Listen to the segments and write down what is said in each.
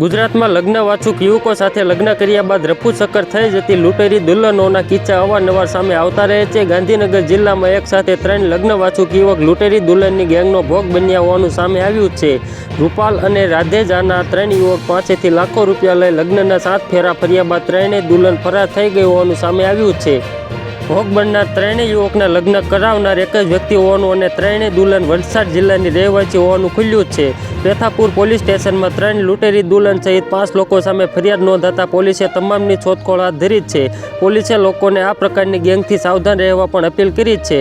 ગુજરાતમાં લગ્ન વાચુક યુવકો સાથે લગ્ન કર્યા બાદ રફુચક્કર થઈ જતી લૂંટેરી દુલ્હનોના કિસ્સા અવારનવાર સામે આવતા રહે છે. ગાંધીનગર જિલ્લામાં એક સાથે ત્રણ લગ્ન વાચુક યુવક લૂંટેરી દુલ્હનની ગેંગનો ભોગ બન્યા હોવાનું સામે આવ્યું છે. રૂપાલ અને રાધેજાના ત્રણ યુવક પાસેથી લાખો રૂપિયા લઈ લગ્નના સાત ફેરા ફર્યા બાદ ત્રણેય દુલ્હન ફરાર થઈ ગઈ હોવાનું સામે આવ્યું છે. ભોગ બનનાર ત્રણેય યુવકના લગ્ન કરાવનાર એક જ વ્યક્તિ હોવાનું અને ત્રણેય દુલ્હન વલસાડ જિલ્લાની રહેવાસી હોવાનું ખુલ્યું છે. પેથાપુર પોલીસ સ્ટેશનમાં ત્રણ લૂંટેરી દુલ્હન સહિત પાંચ લોકો સામે ફરિયાદ નોંધાતા પોલીસે તમામની શોધખોળ હાથ ધરી છે. પોલીસે લોકોને આ પ્રકારની ગેંગથી સાવધાન રહેવા પણ અપીલ કરી છે.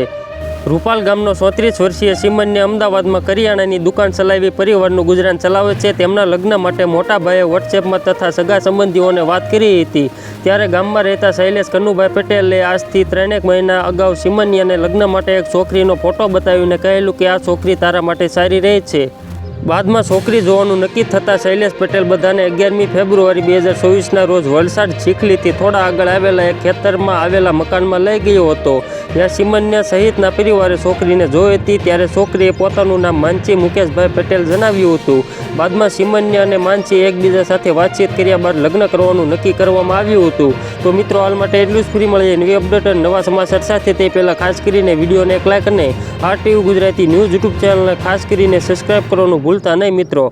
રૂપાલ ગામનો ચોત્રીસ વર્ષીય સિમનને અમદાવાદમાં કરિયાણાની દુકાન ચલાવી પરિવારનું ગુજરાન ચલાવે છે. તેમના લગ્ન માટે મોટા ભાઈએ વોટ્સએપમાં તથા સગા સંબંધીઓને વાત કરી હતી. ત્યારે ગામમાં રહેતા શૈલેષ કનુભાઈ પટેલે આજથી ત્રણેક મહિના અગાઉ સિમનિયાને લગ્ન માટે એક છોકરીનો ફોટો બતાવીને કહેલું કે આ છોકરી તારા માટે સારી રહે છે. બાદમાં છોકરી જોવાનું નક્કી થતાં શૈલેષ પટેલ બધાને અગિયારમી ફેબ્રુઆરી બે હજાર ચોવીસના રોજ વલસાડ ચીખલીથી થોડા આગળ આવેલા એક ખેતરમાં આવેલા મકાનમાં લઈ ગયો હતો. જ્યાં સિમન્યા સહિતના પરિવારે છોકરીને જોઈ હતી ત્યારે છોકરીએ પોતાનું નામ માનસી મુકેશભાઈ પટેલ જણાવ્યું હતું. બાદમાં સિમન્યા અને માનસી એકબીજા સાથે વાતચીત કર્યા બાદ લગ્ન કરવાનું નક્કી કરવામાં આવ્યું હતું. તો મિત્રો, હાલ માટે એટલું જ. ફ્રી મળીએ નવી અપડેટ અને નવા સમાચાર સાથે. તે પહેલાં ખાસ કરીને વિડીયોને એક લાઈક અને R TV Gujarati news YouTube ચેનલને ખાસ કરીને સબસ્ક્રાઈબ કરવાનું ભૂલતા નહીં મિત્રો.